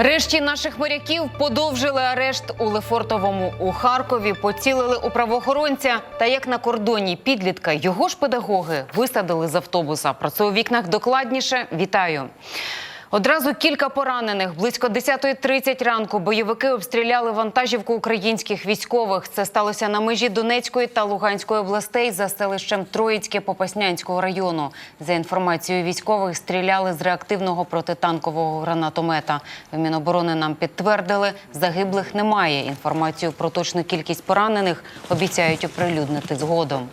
Решті наших моряків подовжили арешт у Лефортовому у Харкові, поцілили у правоохоронця. Та як на кордоні підлітка його ж педагоги висадили з автобуса. Про це у вікнах докладніше. Вітаю. Одразу кілька поранених. Близько 10.30 ранку бойовики обстріляли вантажівку українських військових. Це сталося на межі Донецької та Луганської областей за селищем Троїцьке Попаснянського району. За інформацією військових, стріляли з реактивного протитанкового гранатомета. В Міноборони нам підтвердили, загиблих немає. Інформацію про точну кількість поранених обіцяють оприлюднити згодом.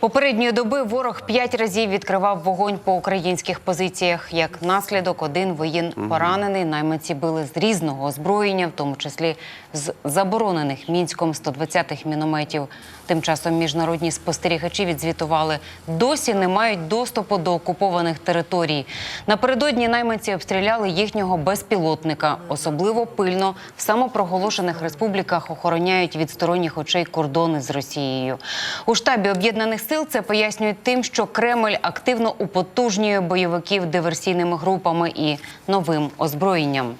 Попередньої доби ворог п'ять разів відкривав вогонь по українських позиціях. Як наслідок, один воїн поранений. Найманці били з різного озброєння, в тому числі з заборонених мінськом 120-х мінометів. Тим часом міжнародні спостерігачі відзвітували, досі не мають доступу до окупованих територій. Напередодні найманці обстріляли їхнього безпілотника. Особливо пильно в самопроголошених республіках охороняють від сторонніх очей кордони з Росією. У штабі об'єднаних сил це пояснюють тим, що Кремль активно употужнює бойовиків диверсійними групами і новим озброєнням.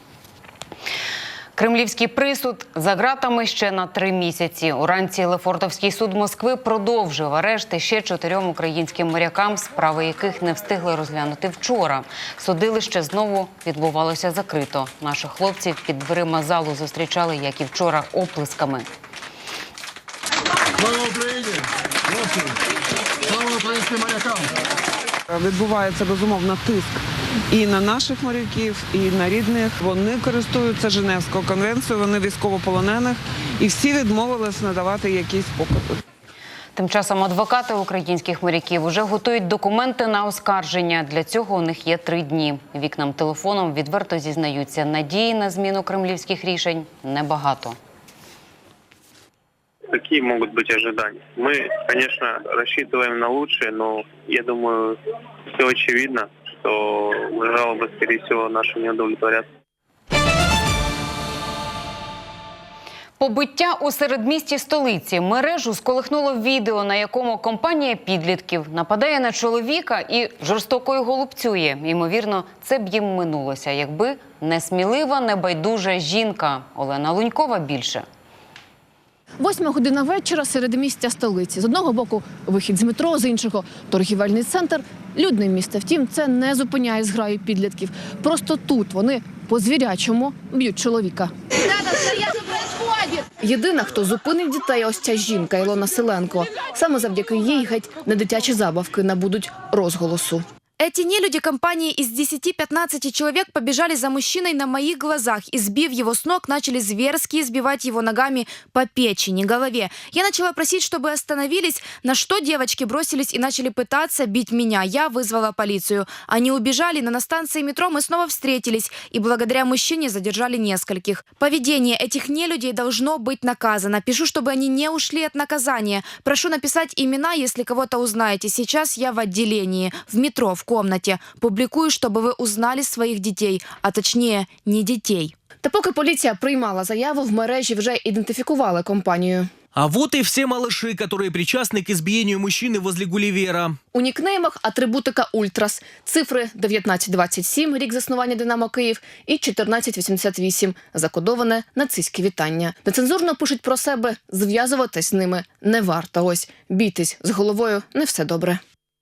Кремлівський присуд за ґратами ще на три місяці. Уранці Лефортовський суд Москви продовжив арешти ще чотирьом українським морякам, справи яких не встигли розглянути вчора. Судилище знову відбувалося закрито. Наших хлопців під дверима залу зустрічали, як і вчора, оплесками. Слава Україні! Хлопці! Слава українським морякам! Відбувається безумовно тиск і на наших моряків, і на рідних. Вони користуються Женевською конвенцією, вони військовополонених, і всі відмовились надавати якісь покази. Тим часом адвокати українських моряків уже готують документи на оскарження. Для цього у них є три дні. Вікнам телефоном відверто зізнаються, надії на зміну кремлівських рішень небагато Какие могут быть ожидания? Мы, конечно, рассчитываем на лучшее, но я думаю, все очевидно, что жалобы, скорее всего, наши не удовлетворят. Побиття у середмісті столиці мережу сколихнуло відео, на якому компанія підлітків нападає на чоловіка і жорстоко його лупцює. Ймовірно, це б їм минулося, якби несмілива, небайдужа жінка Олена Лунькова більше. Восьма година вечора серед місця столиці. З одного боку вихід з метро, з іншого торгівельний центр. Людне місце. Втім, це не зупиняє зграю підлітків. Просто тут вони по звірячому б'ють чоловіка. Єдина, хто зупинив дітей, ось ця жінка Ілона Селенко. Саме завдяки їй геть недитячі забавки набудуть розголосу. Эти нелюди компании из 10-15 человек побежали за мужчиной на моих глазах и, сбив его с ног, начали зверски избивать его ногами по печени, голове. Я начала просить, чтобы остановились, на что девочки бросились и начали пытаться бить меня. Я вызвала полицию. Они убежали, но на станции метро мы снова встретились и благодаря мужчине задержали нескольких. Поведение этих нелюдей должно быть наказано. Пишу, чтобы они не ушли от наказания. Прошу написать имена, если кого-то узнаете. Сейчас я в отделении, в метро, в комнате. Публикую, чтобы вы узнали своих детей, а точнее, не детей. Та поки поліція приймала заяву, в мережі вже ідентифікували компанію. А вот и все малыши, которые причастны к избиению мужчины возле Гулливера. У нікнеймах атрибутика Ультрас, цифри 1927, рік заснування Динамо Київ, і 1488, закодоване нацистське вітання. Нецензурно пишуть про себе, зв'язуватись з ними не варто. Ось бійтесь з головою не все добре.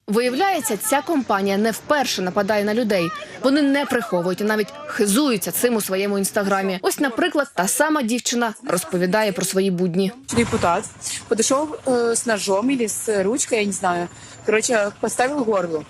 Виявляється, ця компанія не вперше нападає на людей. Вони не приховують і навіть хизуються цим у своєму інстаграмі. Ось, наприклад, та сама дівчина розповідає про свої будні. депутат подошел э, с ножом или с ручкой, я не знаю. Короче, поставил горло.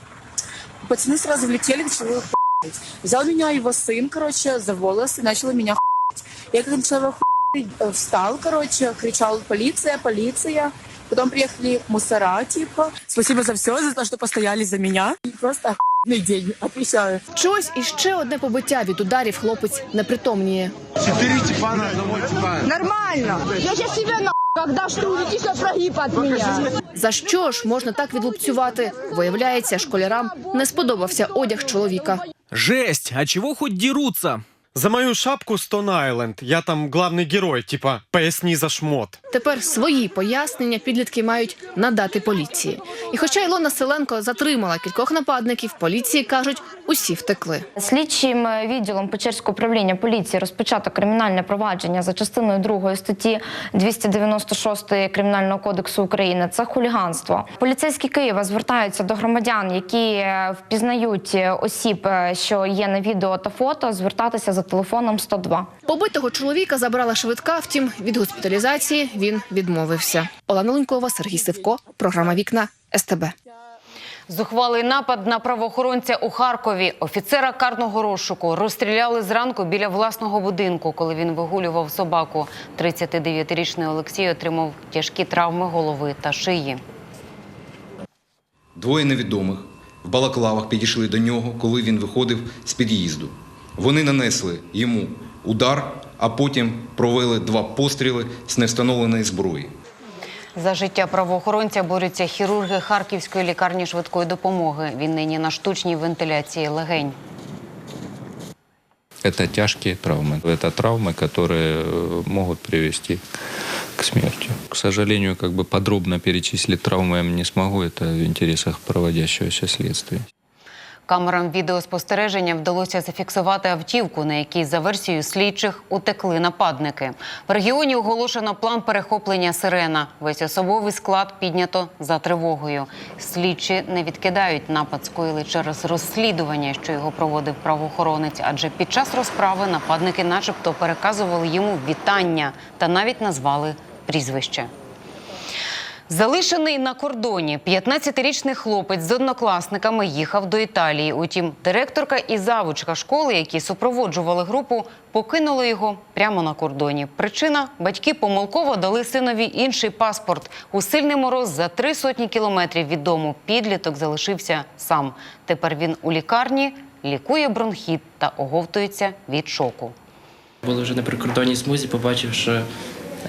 Пацаны сразу влетели, начали его хуять. Взял меня его сын, короче, за волосы, начал меня хуять. Я как начала его хуять, э, встал, короче, кричал «полиция, полиция». Потом приехали мусора, типа. Спасибо за все, за то, что постояли за меня. Просто охуенный день, отвечаю. Чогось іще одне побиття від ударів хлопець непритомніє. Чотири типа на одного типа. Нормально. Я сейчас себе на когда что улетишь на прогиб от меня. За що ж можна так відлупцювати? Виявляється, школярам не сподобався одяг чоловіка. Жесть, а чего хоть дерутся? За мою шапку Stone Island. Я там главный герой, типа поясни за шмот. Тепер свої пояснення підлітки мають надати поліції. І хоча Ілона Селенко затримала кількох нападників, поліції кажуть, усі втекли. Слідчим е, відділом Печерського управління поліції розпочато кримінальне провадження за частиною 2 статті 296 Кримінального кодексу України. Це хуліганство. Поліцейські Києва звертаються до громадян, які е, впізнають е, осіб, що є на відео та фото, звертатися за телефоном 102. Побитого чоловіка забрала швидка, втім від госпіталізації він відмовився. Олена Лунькова, Сергій Сивко, програма Вікна СТБ. Зухвалий напад на правоохоронця у Харкові. Офіцера карного розшуку розстріляли зранку біля власного будинку, коли він вигулював собаку. 39-річний Олексій отримав тяжкі травми голови та шиї. Двоє невідомих в балаклавах підійшли до нього, коли він виходив з під'їзду. Вони нанесли йому удар, а потім провели два постріли з невстановленої зброї. За життя правоохоронця борються хірурги Харківської лікарні швидкої допомоги. Він нині на штучній вентиляції легень. Это тяжкие травмы. Это травмы, которые э, могут привести к смерти. К сожалению, как бы подробно перечислить травмы я не смогу. Это в интересах проводящегося следствия. Камерам відеоспостереження вдалося зафіксувати автівку, на якій за версією слідчих утекли нападники. В регіоні оголошено план перехоплення сирена. Весь особовий склад піднято за тривогою. Слідчі не відкидають напад, скоїли через розслідування, що його проводив правоохоронець. Адже під час розправи нападники, начебто, переказували йому вітання та навіть назвали прізвище. Залишений на кордоні 15-річний хлопець з однокласниками їхав до Італії. Утім, директорка і завучка школи, які супроводжували групу, покинули його прямо на кордоні. Причина батьки помилково дали синові інший паспорт. У сильний мороз за три сотні кілометрів від дому підліток залишився сам. Тепер він у лікарні лікує бронхіт та оговтується від шоку. Були вже на прикордонній смузі, побачив, що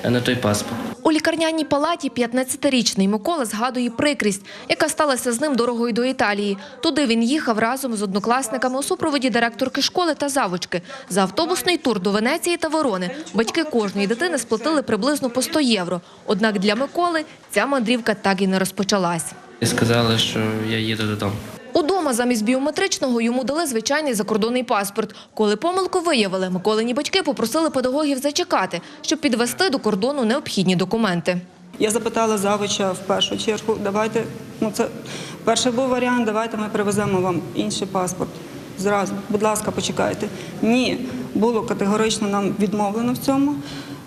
не той паспорт. У лікарняній палаті 15-річний Микола згадує прикрість, яка сталася з ним дорогою до Італії. Туди він їхав разом з однокласниками у супроводі директорки школи та завучки. За автобусний тур до Венеції та Ворони батьки кожної дитини сплатили приблизно по 100 євро. Однак для Миколи ця мандрівка так і не розпочалась. Сказали, що я їду додому. Удома замість біометричного йому дали звичайний закордонний паспорт. Коли помилку виявили, Миколині батьки попросили педагогів зачекати, щоб підвести до кордону необхідні документи. Я запитала завуча в першу чергу, давайте, ну це перший був варіант, давайте ми привеземо вам інший паспорт. Зразу, будь ласка, почекайте. Ні, було категорично нам відмовлено в цьому.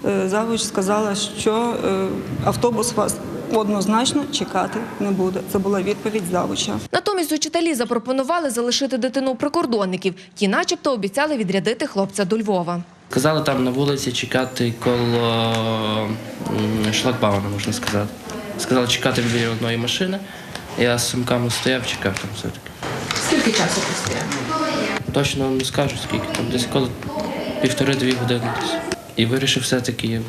Е, Завуч сказала, що е, автобус вас однозначно чекати не буде. Це була відповідь завуча. Натомість учителі запропонували залишити дитину прикордонників. Ті начебто обіцяли відрядити хлопця до Львова. Сказали там на вулиці чекати коло шлагбауна, можна сказати. Сказали чекати біля одної машини. Я з сумками стояв, чекав там все-таки. Скільки часу постояв? Точно не скажу, скільки там, десь коло півтори-дві години. І вирішив все-таки,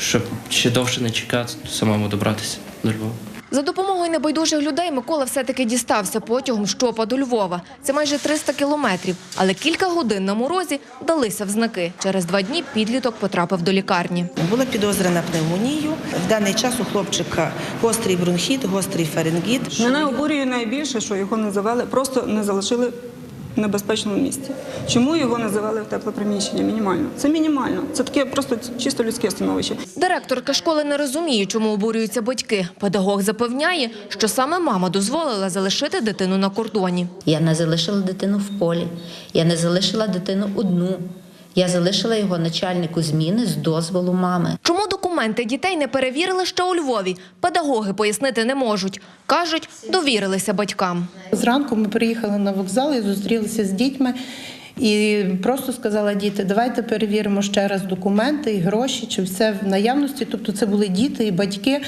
щоб ще довше не чекати, самому добратися до Львова. За допомогою небайдужих людей Микола все-таки дістався потягом з Чопа до Львова. Це майже 300 кілометрів, але кілька годин на морозі далися в знаки. Через два дні підліток потрапив до лікарні. Була підозра на пневмонію. В даний час у хлопчика гострий бронхіт, гострий фарингіт. Мене обурює найбільше, що його не завели, просто не залишили небезпечному місці. Чому його називали в тепле приміщення? Мінімально. Це мінімально. Це таке просто чисто людське становище. Директорка школи не розуміє, чому обурюються батьки. Педагог запевняє, що саме мама дозволила залишити дитину на кордоні. Я не залишила дитину в полі, я не залишила дитину одну. Я залишила його начальнику зміни з дозволу мами. Чому документи дітей не перевірили ще у Львові? Педагоги пояснити не можуть. Кажуть, довірилися батькам. Зранку ми приїхали на вокзал і зустрілися з дітьми. І просто сказала діти, давайте перевіримо ще раз документи і гроші, чи все в наявності. Тобто це були діти і батьки.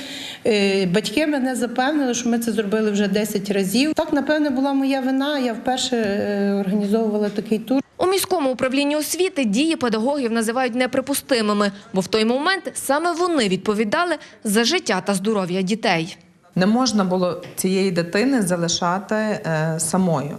Е, Батьки мене запевнили, що ми це зробили вже 10 разів. Так, напевне, була моя вина. Я вперше е, організовувала такий тур. У міському управлінні освіти дії педагогів називають неприпустимими, бо в той момент саме вони відповідали за життя та здоров'я дітей. Не можна було цієї дитини залишати е, самою.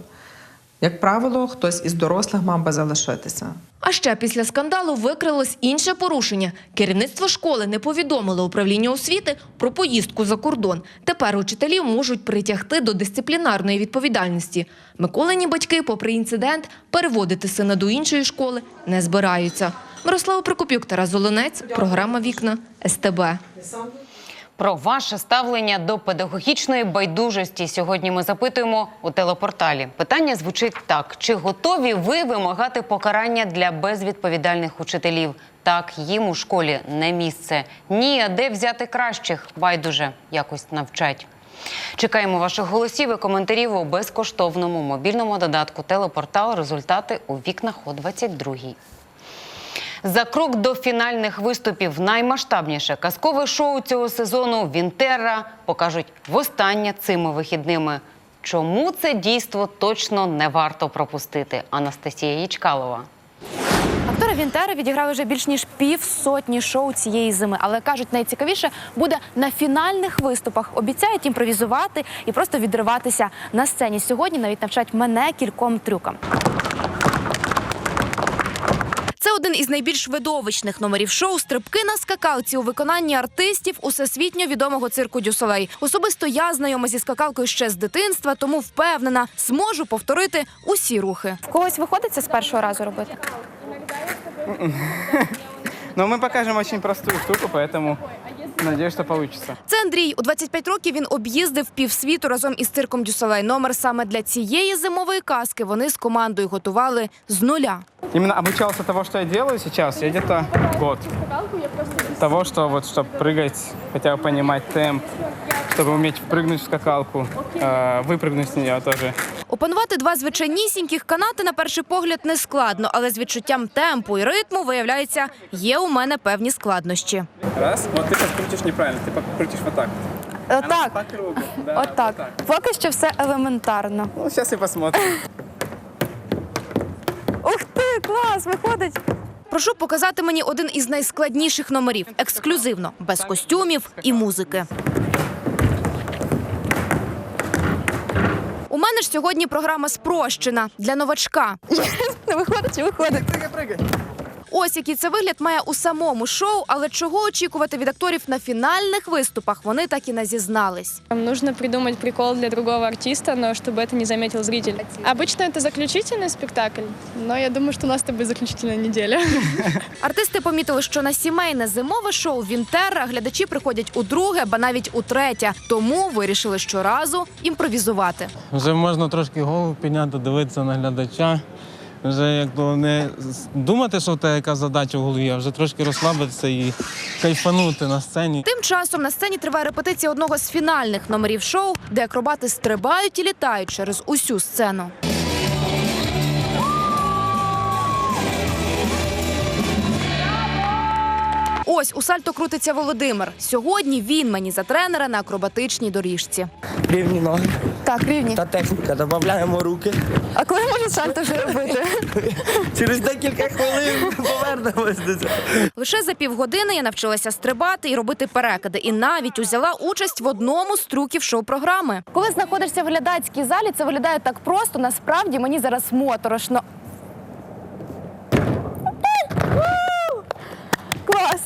Як правило, хтось із дорослих мав би залишитися. А ще після скандалу викрилось інше порушення. Керівництво школи не повідомило управління освіти про поїздку за кордон. Тепер учителів можуть притягти до дисциплінарної відповідальності. Миколині батьки, попри інцидент, переводити сина до іншої школи не збираються. Мирослава Прокопюк, Тарас Золонець, програма Вікна СТБ. Про ваше ставлення до педагогічної байдужості сьогодні ми запитуємо у телепорталі. Питання звучить так: чи готові ви вимагати покарання для безвідповідальних учителів? Так, їм у школі не місце. Ні, а де взяти кращих? Байдуже якось навчать. Чекаємо ваших голосів і коментарів у безкоштовному мобільному додатку Телепортал. Результати у вікнах о 22 за крок до фінальних виступів наймасштабніше казкове шоу цього сезону Вінтерра покажуть востаннє цими вихідними. Чому це дійство точно не варто пропустити? Анастасія Ячкалова. Актори Вінтера відіграли вже більш ніж пів сотні шоу цієї зими, але кажуть, найцікавіше буде на фінальних виступах. Обіцяють імпровізувати і просто відриватися на сцені. Сьогодні навіть навчать мене кільком трюкам. Це один із найбільш видовищних номерів шоу стрибки на скакалці у виконанні артистів усесвітньо відомого цирку Дюсолей. Особисто я знайома зі скакалкою ще з дитинства, тому впевнена, зможу повторити усі рухи. В когось виходить це з першого разу робити. Ну ми покажемо очень просту штуку, поэтому надеюсь, что получится. Це Андрій. У 25 років він об'їздив півсвіту разом із цирком Дюсолей. Номер саме для цієї зимової казки вони з командою готували з нуля. Именно обучался того, что я делаю сейчас, я где-то год. Того, что вот, чтобы прыгать, хотя бы понимать темп, чтобы уметь впрыгнуть в скакалку, э, выпрыгнуть с нее тоже. Опанувати два звичайнісіньких канати на перший погляд не складно, але з відчуттям темпу і ритму виявляється, є у мене певні складнощі. Раз, вот ты сейчас крутишь неправильно, вот так. Отак, кругу. Да, отак. Поки що все елементарно. Ну, сейчас и посмотрим. Ух ти, клас, виходить. Прошу показати мені один із найскладніших номерів ексклюзивно, без костюмів і музики. Мене ж сьогодні програма спрощена для новачка. Не виходить, чи виходить? Ось який це вигляд має у самому шоу, але чого очікувати від акторів на фінальних виступах, вони так і не зізнались. Нужно придумать прикол для другого артиста, но чтобы это не заметил зритель. Обычно это заключительный спектакль, но я думаю, что у нас это будет заключительная неделя. Артисти помітили, що на сімейне зимове шоу Вінтерра глядачі приходять у друге, ба навіть у третє. Тому вирішили щоразу імпровізувати. Вже можна трошки голову підняти, дивитися на глядача. Вже як то не думати, що в тебе яка задача в голові, а вже трошки розслабитися і кайфанути на сцені. Тим часом на сцені триває репетиція одного з фінальних номерів шоу, де акробати стрибають і літають через усю сцену. Ось у сальто крутиться Володимир. Сьогодні він мені за тренера на акробатичній доріжці. Рівні ноги. Так, рівні. Та техніка, додаємо руки. А коли можна сальто вже робити? Через декілька хвилин повернемось до цього. Лише за півгодини я навчилася стрибати і робити перекиди, і навіть узяла участь в одному з трюків шоу-програми. Коли знаходишся в глядацькій залі, це виглядає так просто. Насправді мені зараз моторошно. Клас!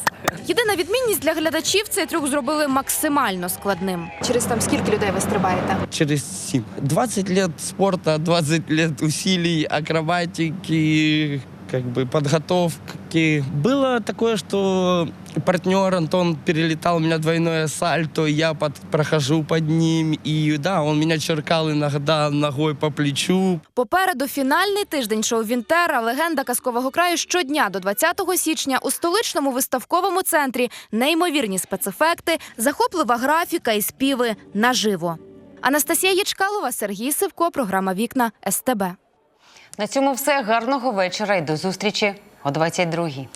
Єдина відмінність для глядачів цей трюк зробили максимально складним. Через там скільки людей ви стрибаєте? Через сім. 20 років спорту, 20 років усилій, акробатики, как бы подготовки. Было такое, что партнер Антон перелетал у меня двойное сальто, я под, прохожу под ним, и да, он меня черкал иногда ногой по плечу. Попереду фінальний тиждень шоу Вінтера, легенда казкового краю щодня до 20 січня у столичному виставковому центрі неймовірні спецефекти, захоплива графіка і співи наживо. Анастасія Ячкалова, Сергій Сивко, програма Вікна СТБ. На цьому все. Гарного вечора і до зустрічі о 22-й.